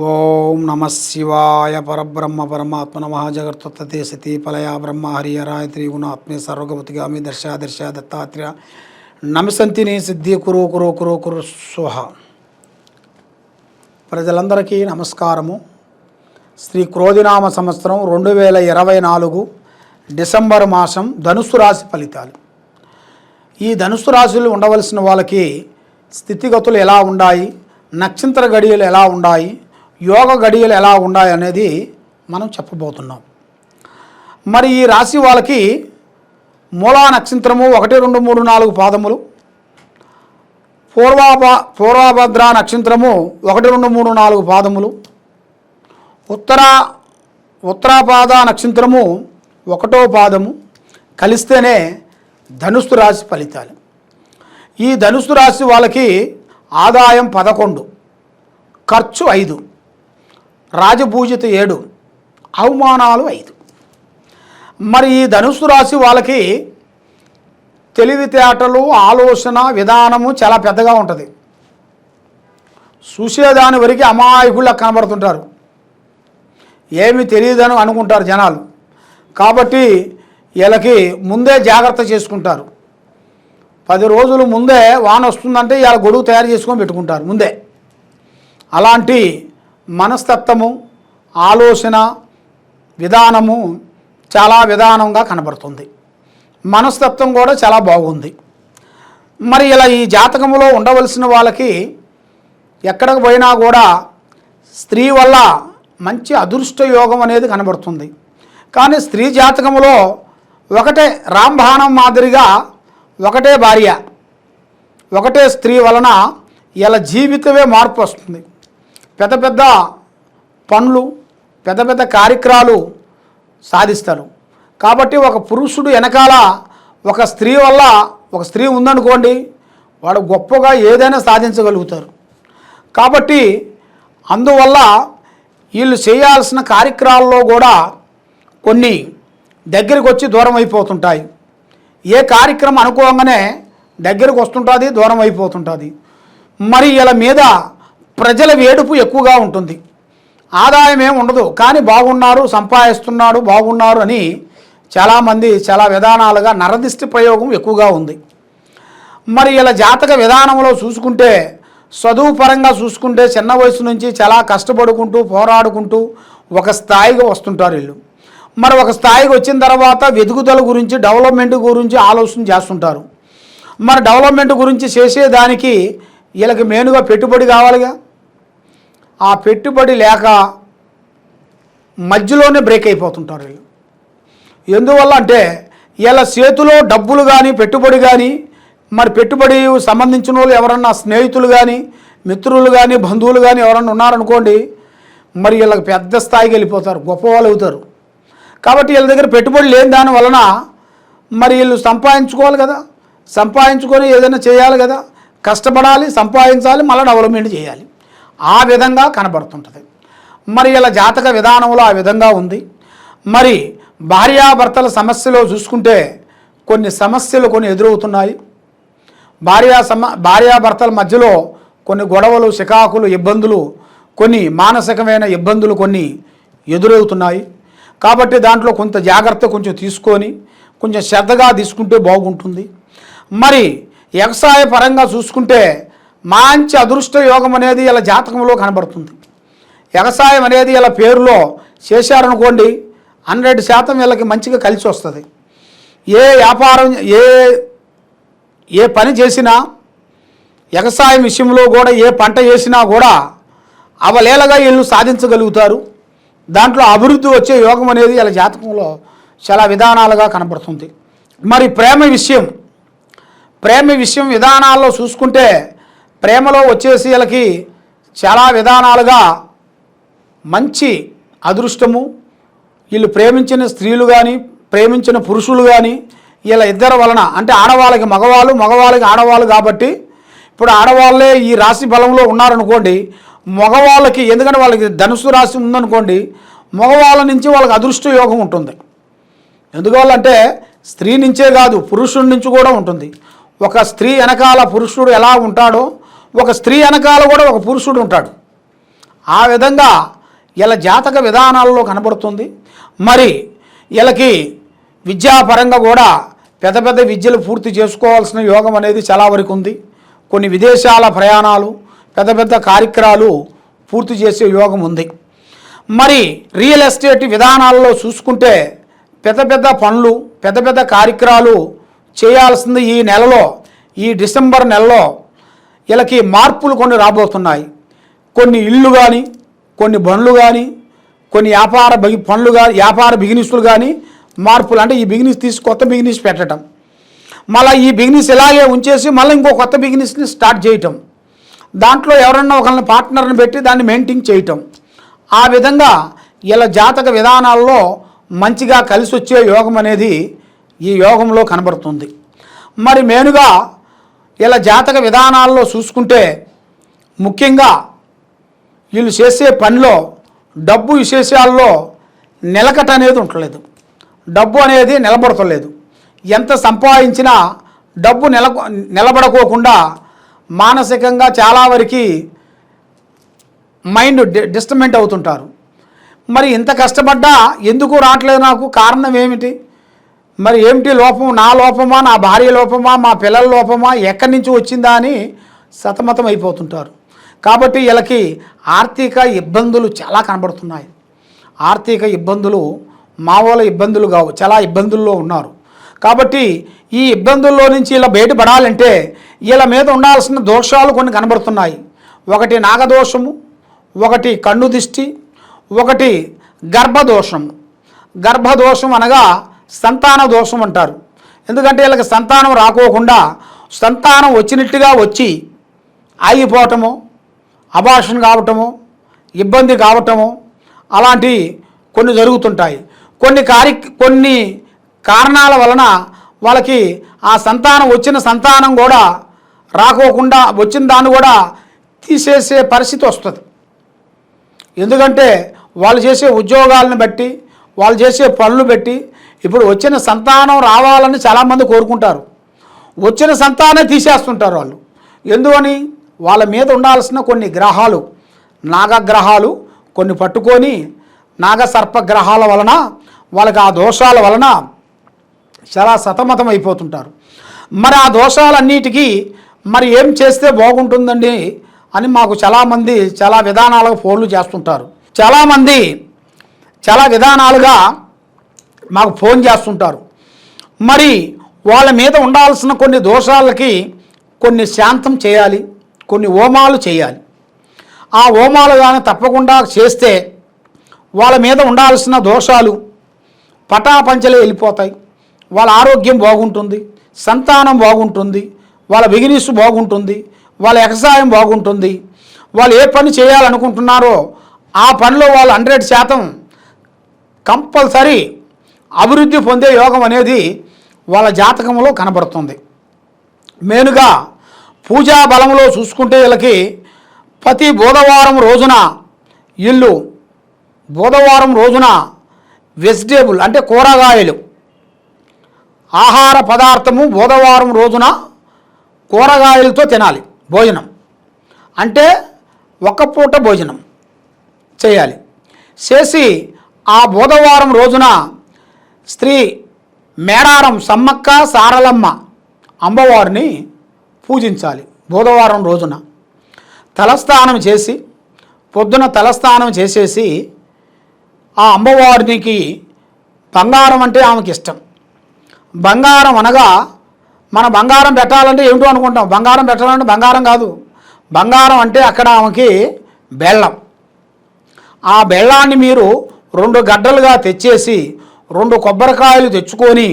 ఓం నమ శివాయ పరబ్రహ్మ పరమాత్మ నమ జగత్తే సతీ పలయ బ్రహ్మ హరియరాయ త్రిగుణాత్మే సర్వగతిగామి దర్శ దర్శ దత్తాత్రేయ నమసంతిని సిద్ధి కురు కురు కురు కురు స్వహ. ప్రజలందరికీ నమస్కారము. శ్రీ క్రోధినామ సంవత్సరం రెండు వేల ఇరవై నాలుగు డిసెంబర్ మాసం ధనుసు రాశి ఫలితాలు. ఈ ధనుస్సు రాశులు ఉండవలసిన వాళ్ళకి స్థితిగతులు ఎలా ఉన్నాయి నక్షత్ర గడియలు ఎలా ఉన్నాయి యోగ గడియలు ఎలా ఉన్నాయి అనేది మనం చెప్పబోతున్నాం. మరి ఈ రాశి వాళ్ళకి మూలా నక్షత్రము ఒకటి రెండు మూడు నాలుగు పాదములు. పూర్వాభ పూర్వభద్ర నక్షత్రము ఒకటి రెండు మూడు నాలుగు పాదములు. ఉత్తర ఉత్తరాపాద నక్షత్రము ఒకటో పాదము. కలిస్తేనే ధనుస్సు రాశి ఫలితాలు. ఈ ధనుస్సు రాశి వాళ్ళకి ఆదాయం పదకొండు ఖర్చు ఐదు. రాజపూజిత ఏడు అవమానాలు ఐదు. మరి ఈ ధనుస్సు రాశి వాళ్ళకి తెలివితేటలు ఆలోచన విధానము చాలా పెద్దగా ఉంటుంది. చూసేదాని వరకు అమాయకుల్లా కనబడుతుంటారు. ఏమి తెలియదని అనుకుంటారు జనాలు. కాబట్టి వీళ్ళకి ముందే జాగ్రత్త చేసుకుంటారు. పది రోజులు ముందే వాన వస్తుందంటే ఇవాళ గొడుగు తయారు చేసుకొని పెట్టుకుంటారు ముందే. అలాంటి మనస్తత్వము ఆలోచన విధానము చాలా విధానంగా కనబడుతుంది. మనస్తత్వం కూడా చాలా బాగుంది. మరి ఇలా ఈ జాతకంలో ఉండవలసిన వాళ్ళకి ఎక్కడికి పోయినా కూడా స్త్రీ వల్ల మంచి అదృష్ట యోగం అనేది కనబడుతుంది. కానీ స్త్రీ జాతకంలో ఒకటే రాంబాణం మాదిరిగా ఒకటే భార్య ఒకటే స్త్రీ వలన ఇలా జీవితమే మార్పు వస్తుంది. పెద్ద పెద్ద పనులు పెద్ద పెద్ద కార్యక్రమాలు సాధిస్తారు. కాబట్టి ఒక పురుషుడు వెనకాల ఒక స్త్రీ వల్ల ఒక స్త్రీ ఉందనుకోండి వాడు గొప్పగా ఏదైనా సాధించగలుగుతారు. కాబట్టి అందువల్ల వీళ్ళు చేయాల్సిన కార్యక్రమాల్లో కూడా కొన్ని దగ్గరికి వచ్చి దూరం అయిపోతుంటాయి. ఏ కార్యక్రమం అనుకోగానే దగ్గరకు వస్తుంటుంది దూరం అయిపోతుంటుంది. మరి వీళ్ళ మీద ప్రజల వేడుపు ఎక్కువగా ఉంటుంది. ఆదాయం ఏమి ఉండదు. కానీ బాగున్నారు సంపాదిస్తున్నాడు బాగున్నారు అని చాలామంది చాలా విధానాలుగా నరదిష్టి ప్రయోగం ఎక్కువగా ఉంది. మరి ఇలా జాతక విధానంలో చూసుకుంటే చదువు పరంగా చూసుకుంటే చిన్న వయసు నుంచి చాలా కష్టపడుకుంటూ పోరాడుకుంటూ ఒక స్థాయిగా వస్తుంటారు వీళ్ళు. మరి ఒక స్థాయికి వచ్చిన తర్వాత వెతుకుదల గురించి డెవలప్మెంట్ గురించి ఆలోచన చేస్తుంటారు. మరి డెవలప్మెంట్ గురించి చేసేదానికి వీళ్ళకి మెయిన్గా పెట్టుబడి కావాలిగా? ఆ పెట్టుబడి లేక మధ్యలోనే బ్రేక్ అయిపోతుంటారు వీళ్ళు. ఎందువల్ల అంటే వీళ్ళ చేతిలో డబ్బులు కానీ పెట్టుబడి కానీ మరి పెట్టుబడి సంబంధించిన వాళ్ళు ఎవరన్నా స్నేహితులు కానీ మిత్రులు కానీ బంధువులు కానీ ఎవరన్నా ఉన్నారనుకోండి మరి వీళ్ళకి పెద్ద స్థాయికి వెళ్ళిపోతారు గొప్పవాళ్ళు అవుతారు. కాబట్టి వీళ్ళ దగ్గర పెట్టుబడి లేని దాని వలన మరి వీళ్ళు సంపాదించుకోవాలి కదా. సంపాదించుకొని ఏదైనా చేయాలి కదా. కష్టపడాలి సంపాదించాలి మళ్ళీ డెవలప్మెంట్ చేయాలి. ఆ విధంగా కనబడుతుంటుంది. మరి ఇలా జాతక విధానంలో ఆ విధంగా ఉంది. మరి భార్యాభర్తల సమస్యలో చూసుకుంటే కొన్ని సమస్యలు కొన్ని ఎదురవుతున్నాయి. భార్యా సమ భార్యాభర్తల మధ్యలో కొన్ని గొడవలు సికాకులు ఇబ్బందులు కొన్ని మానసికమైన ఇబ్బందులు కొన్ని ఎదురవుతున్నాయి. కాబట్టి దాంట్లో కొంత జాగ్రత్త కొంచెం తీసుకొని కొంచెం శ్రద్ధగా తీసుకుంటే బాగుంటుంది. మరి వ్యవసాయ పరంగా చూసుకుంటే మంచి అదృష్ట యోగం అనేది ఇలా జాతకంలో కనబడుతుంది. వ్యవసాయం అనేది ఇలా పేరులో చేశారనుకోండి హండ్రెడ్ శాతం వీళ్ళకి మంచిగా కలిసి వస్తుంది. ఏ వ్యాపారం ఏ ఏ పని చేసినా వ్యవసాయం విషయంలో కూడా ఏ పంట చేసినా కూడా అవలేలగా వీళ్ళు సాధించగలుగుతారు. దాంట్లో అభివృద్ధి వచ్చే యోగం అనేది ఇలా జాతకంలో చాలా విధానాలుగా కనబడుతుంది. మరి ప్రేమ విషయం ప్రేమ విషయం విధానాల్లో చూసుకుంటే ప్రేమలో వచ్చేసి వీళ్ళకి చాలా విధానాలుగా మంచి అదృష్టము వీళ్ళు ప్రేమించిన స్త్రీలు కానీ ప్రేమించిన పురుషులు కానీ వీళ్ళ ఇద్దరి వలన అంటే ఆడవాళ్ళకి మగవాళ్ళు మగవాళ్ళకి ఆడవాళ్ళు కాబట్టి ఇప్పుడు ఆడవాళ్ళే ఈ రాశి బలంలో ఉన్నారనుకోండి మగవాళ్ళకి ఎందుకంటే వాళ్ళకి ధనుసు రాశి ఉందనుకోండి మగవాళ్ళ నుంచి వాళ్ళకి అదృష్ట యోగం ఉంటుంది. ఎందువల్లంటే స్త్రీ నుంచే కాదు పురుషుడి నుంచి కూడా ఉంటుంది. ఒక స్త్రీ వెనకాల పురుషుడు ఎలా ఉంటాడో ఒక స్త్రీ వెనకాల కూడా ఒక పురుషుడు ఉంటాడు. ఆ విధంగా ఇలా జాతక విధానాల్లో కనబడుతుంది. మరి వీళ్ళకి విద్యాపరంగా కూడా పెద్ద పెద్ద విద్యలు పూర్తి చేసుకోవాల్సిన యోగం అనేది చాలా వరకు ఉంది. కొన్ని విదేశాల ప్రయాణాలు పెద్ద పెద్ద కార్యక్రమాలు పూర్తి చేసే యోగం ఉంది. మరి రియల్ ఎస్టేట్ విధానాల్లో చూసుకుంటే పెద్ద పెద్ద పనులు పెద్ద పెద్ద కార్యక్రమాలు చేయాల్సింది ఈ నెలలో ఈ డిసెంబర్ నెలలో వీళ్ళకి మార్పులు కొన్ని రాబోతున్నాయి. కొన్ని ఇళ్ళు కానీ కొన్ని బండ్లు కానీ కొన్ని వ్యాపార పనులు కానీ వ్యాపార బిజినెస్లు కానీ మార్పులు అంటే ఈ బిజినెస్ తీసి కొత్త బిజినెస్ పెట్టడం మళ్ళీ ఈ బిజినెస్ ఇలాగే ఉంచేసి మళ్ళీ ఇంకో కొత్త బిజినెస్ని స్టార్ట్ చేయటం. దాంట్లో ఎవరన్నా ఒకరిని పార్ట్నర్ని పెట్టి దాన్ని మెయింటైన్ చేయటం. ఆ విధంగా ఇలా జాతక విధానాల్లో మంచిగా కలిసి వచ్చే యోగం అనేది ఈ యోగంలో కనబడుతుంది. మరి మెయిన్గా ఇలా జాతక విధానాల్లో చూసుకుంటే ముఖ్యంగా వీళ్ళు చేసే పనిలో డబ్బు విశేషాల్లో నిలకట అనేది ఉండలేదు. డబ్బు అనేది నిలబడతలేదు. ఎంత సంపాదించినా డబ్బు నిల నిలబడకోకుండా మానసికంగా చాలా వరకు మైండ్ డిస్టర్బెంట్ అవుతుంటారు. మరి ఇంత కష్టపడ్డా ఎందుకు రావట్లేదు నాకు? కారణం ఏమిటి? మరి ఏమిటి లోపం? నా లోపమా? నా భార్య లోపమా? మా పిల్లల లోపమా? ఎక్కడి నుంచి వచ్చిందా అని సతమతం అయిపోతుంటారు. కాబట్టి వీళ్ళకి ఆర్థిక ఇబ్బందులు చాలా కనబడుతున్నాయి. ఆర్థిక ఇబ్బందులు మావోల ఇబ్బందులు కావు చాలా ఇబ్బందుల్లో ఉన్నారు. కాబట్టి ఈ ఇబ్బందుల్లో నుంచి ఇలా బయటపడాలంటే వీళ్ళ మీద ఉండాల్సిన దోషాలు కొన్ని కనబడుతున్నాయి. ఒకటి నాగదోషము ఒకటి కన్ను దిష్టి ఒకటి గర్భదోషము. గర్భదోషం అనగా సంతాన దోషం అంటారు. ఎందుకంటే వీళ్ళకి సంతానం రాకోకుండా సంతానం వచ్చినట్టుగా వచ్చి ఆగిపోవటము అభాషణ కావటము ఇబ్బంది కావటము అలాంటి కొన్ని జరుగుతుంటాయి. కొన్ని కార్య కొన్ని కారణాల వలన వాళ్ళకి ఆ సంతానం వచ్చిన సంతానం కూడా రాకోకుండా వచ్చిన దాన్ని కూడా తీసేసే పరిస్థితి వస్తుంది. ఎందుకంటే వాళ్ళు చేసే ఉద్యోగాలను బట్టి వాళ్ళు చేసే పనులు బట్టి ఇప్పుడు వచ్చిన సంతానం రావాలని చాలామంది కోరుకుంటారు. వచ్చిన సంతానం తీసేస్తుంటారు వాళ్ళు. ఎందుకని వాళ్ళ మీద ఉండాల్సిన కొన్ని గ్రహాలు నాగగ్రహాలు కొన్ని పట్టుకొని నాగసర్ప గ్రహాల వలన వాళ్ళకి ఆ దోషాల వలన చాలా సతమతం అయిపోతుంటారు. మరి ఆ దోషాలన్నిటికీ మరి ఏం చేస్తే బాగుంటుందండి అని మాకు చాలామంది చాలా విధానాలుగా ఫోన్లు చేస్తుంటారు. చాలామంది చాలా విధానాలుగా మాకు ఫోన్ చేస్తుంటారు. మరి వాళ్ళ మీద ఉండాల్సిన కొన్ని దోషాలకి కొన్ని శాంతం చేయాలి కొన్ని హోమాలు చేయాలి. ఆ హోమాలు కానీ తప్పకుండా చేస్తే వాళ్ళ మీద ఉండాల్సిన దోషాలు పటాపంచలే వెళ్ళిపోతాయి. వాళ్ళ ఆరోగ్యం బాగుంటుంది సంతానం బాగుంటుంది వాళ్ళ బిగినెస్ బాగుంటుంది వాళ్ళ ఎగసాయం బాగుంటుంది. వాళ్ళు ఏ పని చేయాలనుకుంటున్నారో ఆ పనిలో వాళ్ళు హండ్రెడ్ శాతం కంపల్సరీ అభివృద్ధి పొందే యోగం అనేది వాళ్ళ జాతకంలో కనబడుతుంది. మెయిన్గా పూజా బలంలో చూసుకుంటే వీళ్ళకి ప్రతి బుధవారం రోజున ఇల్లు బుధవారం రోజున వెజిటేబుల్ అంటే కూరగాయలు ఆహార పదార్థము బుధవారం రోజున కూరగాయలతో తినాలి భోజనం. అంటే ఒక పూట భోజనం చేయాలి. చేసి ఆ బుధవారం రోజున స్త్రీ మేడారం సమ్మక్క సారలమ్మ అమ్మవారిని పూజించాలి బుధవారం రోజున. తలస్నానం చేసి పొద్దున తలస్నానం చేసేసి ఆ అమ్మవారికి బంగారం అంటే ఆమెకి ఇష్టం. బంగారం అనగా మన బంగారం పెట్టాలంటే ఏమిటో అనుకుంటాం. బంగారం పెట్టాలంటే బంగారం కాదు. బంగారం అంటే అక్కడ ఆమెకి బెల్లం. ఆ బెల్లాన్ని మీరు రెండు గడ్డలుగా తెచ్చేసి రెండు కొబ్బరికాయలు తెచ్చుకొని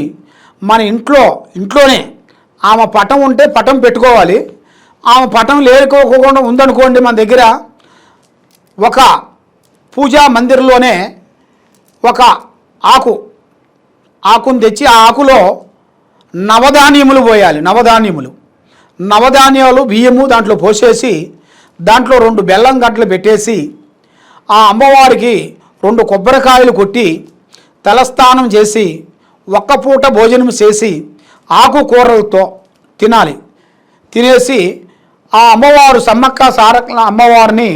మన ఇంట్లో ఇంట్లోనే ఆమె పటం ఉంటే పటం పెట్టుకోవాలి. ఆమె పటం లేకోకుండా ఉందనుకోండి మన దగ్గర ఒక పూజా మందిర్లోనే ఒక ఆకు ఆకును తెచ్చి ఆ ఆకులో నవధాన్యములు పోయాలి నవధాన్యములు. నవధాన్యాలు బియ్యము దాంట్లో పోసేసి దాంట్లో రెండు బెల్లం గంటలు పెట్టేసి ఆ అమ్మవారికి రెండు కొబ్బరికాయలు కొట్టి తలస్నానం చేసి ఒక్క పూట భోజనం చేసి ఆకుకూరలతో తినాలి. తినేసి ఆ అమ్మవారు సమ్మక్క సారక్క అమ్మవారిని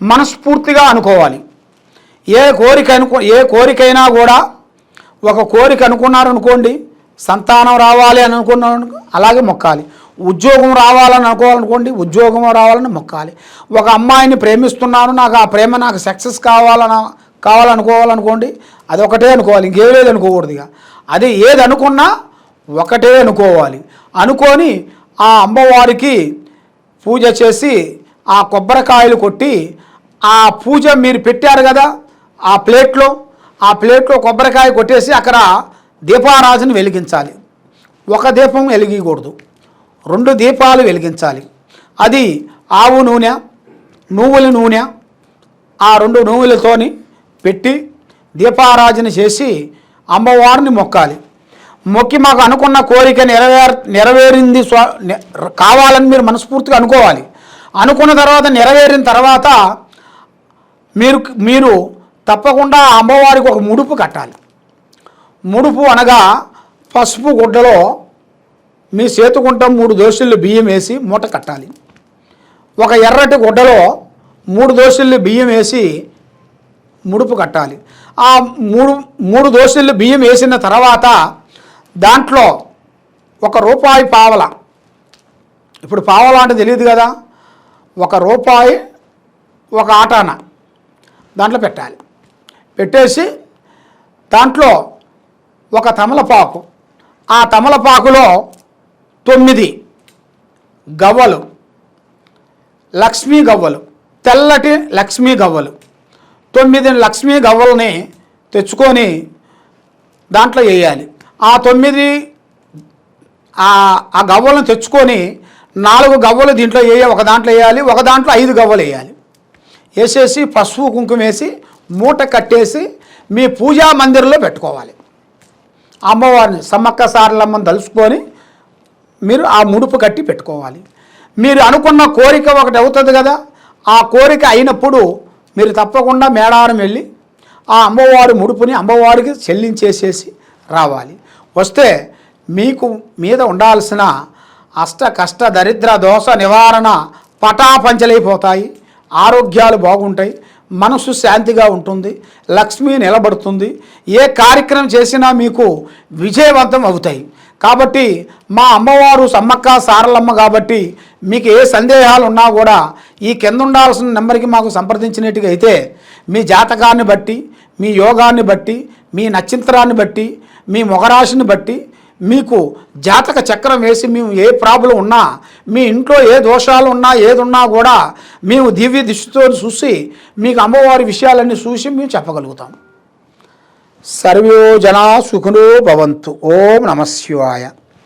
మనస్ఫూర్తిగా అనుకోవాలి. ఏ కోరిక అనుకో ఏ కోరికైనా కూడా ఒక కోరిక అనుకున్నారనుకోండి సంతానం రావాలి అని అనుకున్నాను అలాగే మొక్కాలి. ఉద్యోగం రావాలని అనుకోవాలనుకోండి ఉద్యోగం రావాలని మొక్కాలి. ఒక అమ్మాయిని ప్రేమిస్తున్నాను నాకు ఆ ప్రేమ నాకు సక్సెస్ కావాలని కావాలనుకోవాలనుకోండి అది ఒకటే అనుకోవాలి ఇంకేం లేదు అనుకోకూడదు ఇక. అది ఏది అనుకున్నా ఒకటే అనుకోవాలి. అనుకొని ఆ అమ్మవారికి పూజ చేసి ఆ కొబ్బరికాయలు కొట్టి ఆ పూజ మీరు పెట్టారు కదా ఆ ప్లేట్లో ఆ ప్లేట్లో కొబ్బరికాయ కొట్టేసి అక్కడ దీపారాజుని వెలిగించాలి. ఒక దీపం వెలిగకూడదు రెండు దీపాలు వెలిగించాలి. అది ఆవు నూనె నువ్వుల నూనె ఆ రెండు నువ్వులతోని పెట్టి దీపారాజన చేసి అమ్మవారిని మొక్కాలి. మొక్కి మాకు అనుకున్న కోరిక నెరవేర్ నెరవేరింది కావాలని మీరు మనస్ఫూర్తిగా అనుకోవాలి. అనుకున్న తర్వాత నెరవేరిన తర్వాత మీరు మీరు తప్పకుండా అమ్మవారికి ఒక ముడుపు కట్టాలి. ముడుపు అనగా పసుపు గుడ్డలో మీ చేతుకుంట మూడు దోశలు బియ్యం వేసి మూట కట్టాలి. ఒక ఎర్రటి గుడ్డలో మూడు దోశలు బియ్యం వేసి ముడుపు కట్టాలి. ఆ మూడు మూడు దోశలు బియ్యం వేసిన తర్వాత దాంట్లో ఒక రూపాయి పావల. ఇప్పుడు పావల అంటే తెలియదు కదా. ఒక రూపాయి ఒక ఆటాన దాంట్లో పెట్టాలి. పెట్టేసి దాంట్లో ఒక తమలపాకు. ఆ తమలపాకులో తొమ్మిది గవ్వలు. లక్ష్మీ గవ్వలు. తెల్లటి లక్ష్మీ గవ్వలు. తొమ్మిది లక్ష్మీ గవ్వల్ని తెచ్చుకొని దాంట్లో వేయాలి. ఆ తొమ్మిది ఆ గవ్వలను తెచ్చుకొని నాలుగు గవ్వలు దీంట్లో వేయ ఒక దాంట్లో వేయాలి ఒక దాంట్లో ఐదు గవ్వలు వేయాలి. వేసేసి పసుపు కుంకుమ వేసి మూట కట్టేసి మీ పూజా మందిరంలో పెట్టుకోవాలి. అమ్మవారిని సమ్మక్క సారలమ్మని తలుసుకొని మీరు ఆ ముడుపు కట్టి పెట్టుకోవాలి. మీరు అనుకున్న కోరిక ఒకటి అవుతుంది కదా. ఆ కోరిక అయినప్పుడు మీరు తప్పకుండా మేడారం వెళ్ళి ఆ అమ్మవారి ముడుపుని అమ్మవారికి చెల్లించేసేసి రావాలి. వస్తే మీకు మీద ఉండాల్సిన అష్ట కష్ట దరిద్ర దోష నివారణ పటాపంచలైపోతాయి. ఆరోగ్యాలు బాగుంటాయి. మనసు శాంతిగా ఉంటుంది. లక్ష్మి నిలబడుతుంది. ఏ కార్యక్రమం చేసినా మీకు విజయవంతం అవుతాయి. కాబట్టి మా అమ్మవారు సమ్మక్క సారలమ్మ కాబట్టి మీకు ఏ సందేహాలు ఉన్నా కూడా ఈ కింద ఉండాల్సిన నెంబర్కి మాకు సంప్రదించినట్టుగా అయితే మీ జాతకాన్ని బట్టి మీ యోగాన్ని బట్టి మీ నక్షత్రాన్ని బట్టి మీ మొగరాశిని బట్టి మీకు జాతక చక్రం వేసి మేము ఏ ప్రాబ్లం ఉన్నా మీ ఇంట్లో ఏ దోషాలు ఉన్నా ఏదున్నా కూడా మేము దివ్య దృష్టితో చూసి మీకు అమ్మవారి విషయాలన్నీ చూసి మేము చెప్పగలుగుతాం. సర్వో జనా సుఖునో భవంతు. ఓం నమ శివాయ.